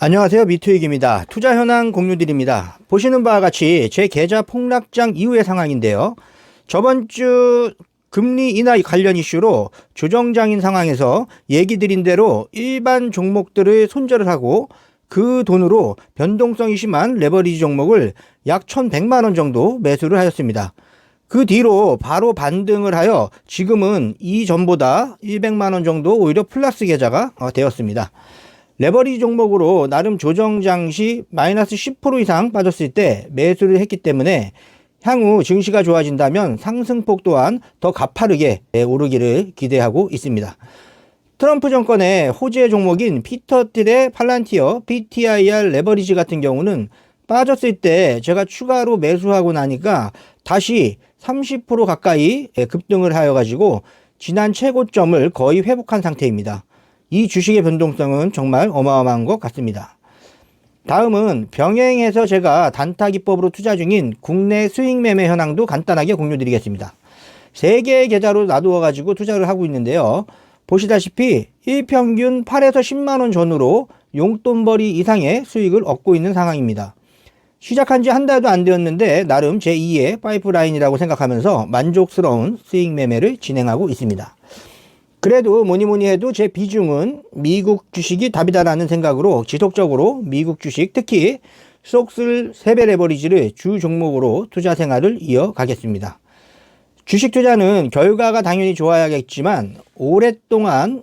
안녕하세요. 미투익입니다. 투자 현황 공유드립니다. 보시는 바와 같이 제 계좌 폭락장 이후의 상황인데요. 저번 주 금리 인하 관련 이슈로 조정장인 상황에서 얘기 드린 대로 일반 종목들을 손절을 하고 그 돈으로 변동성이 심한 레버리지 종목을 약 1100만 원 정도 매수를 하였습니다. 그 뒤로 바로 반등을 하여 지금은 이전보다 100만 원 정도 오히려 플러스 계좌가 어, 되었습니다. 레버리지 종목으로 나름 조정 장 시 마이너스 10% 이상 빠졌을 때 매수를 했기 때문에 향후 증시가 좋아진다면 상승폭 또한 더 가파르게 오르기를 기대하고 있습니다. 트럼프 정권의 호재 종목인 피터 틸의 팔란티어 PTIR 레버리지 같은 경우는 빠졌을 때 제가 추가로 매수하고 나니까 다시 30% 가까이 급등을 하여 가지고 지난 최고점을 거의 회복한 상태입니다. 이 주식의 변동성은 정말 어마어마한 것 같습니다. 다음은 병행해서 제가 단타 기법으로 투자 중인 국내 수익 매매 현황도 간단하게 공유 드리겠습니다. 세 개의 계좌로 놔두어 가지고 투자를 하고 있는데요. 보시다시피 일평균 8에서 10만 원 전후로 용돈벌이 이상의 수익을 얻고 있는 상황입니다. 시작한 지 한 달도 안 되었는데 나름 제2의 파이프라인이라고 생각하면서 만족스러운 수익 매매를 진행하고 있습니다. 그래도 뭐니 뭐니 해도 제 비중은 미국 주식이 답이다라는 생각으로 지속적으로 미국 주식 특히 속슬 세배 레버리지를 주 종목으로 투자 생활을 이어가겠습니다. 주식 투자는 결과가 당연히 좋아야겠지만 오랫동안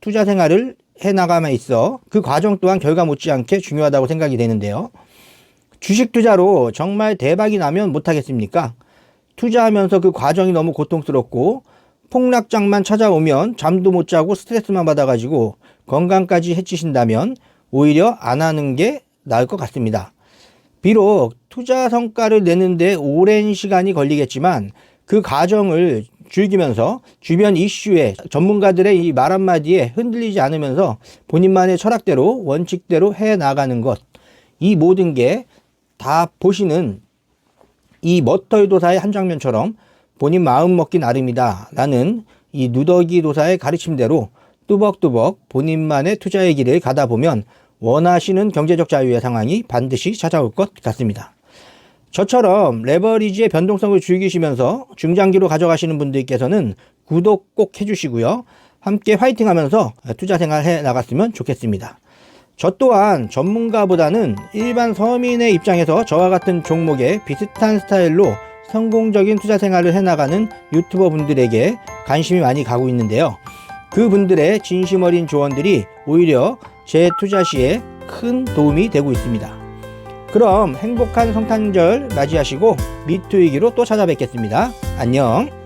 투자 생활을 해 나감에 있어 그 과정 또한 결과 못지않게 중요하다고 생각이 되는데요. 주식 투자로 정말 대박이 나면 못하겠습니까? 투자하면서 그 과정이 너무 고통스럽고 폭락장만 찾아오면 잠도 못 자고 스트레스만 받아가지고 건강까지 해치신다면 오히려 안 하는 게 나을 것 같습니다. 비록 투자 성과를 내는데 오랜 시간이 걸리겠지만 그 과정을 즐기면서 주변 이슈에 전문가들의 이 말 한마디에 흔들리지 않으면서 본인만의 철학대로 원칙대로 해 나가는 것. 이 모든 게 다 보시는 이 머털 도사의 한 장면처럼 본인 마음 먹기 나름이다. 라는 이 누더기 도사의 가르침대로 뚜벅뚜벅 본인만의 투자의 길을 가다 보면 원하시는 경제적 자유의 상황이 반드시 찾아올 것 같습니다. 저처럼 레버리지의 변동성을 즐기시면서 중장기로 가져가시는 분들께서는 구독 꼭 해주시고요. 함께 화이팅 하면서 투자 생활 해 나갔으면 좋겠습니다. 저 또한 전문가보다는 일반 서민의 입장에서 저와 같은 종목에 비슷한 스타일로 성공적인 투자 생활을 해나가는 유튜버 분들에게 관심이 많이 가고 있는데요. 그 분들의 진심 어린 조언들이 오히려 제 투자 시에 큰 도움이 되고 있습니다. 그럼 행복한 성탄절 맞이하시고 미투이기로 또 찾아뵙겠습니다. 안녕.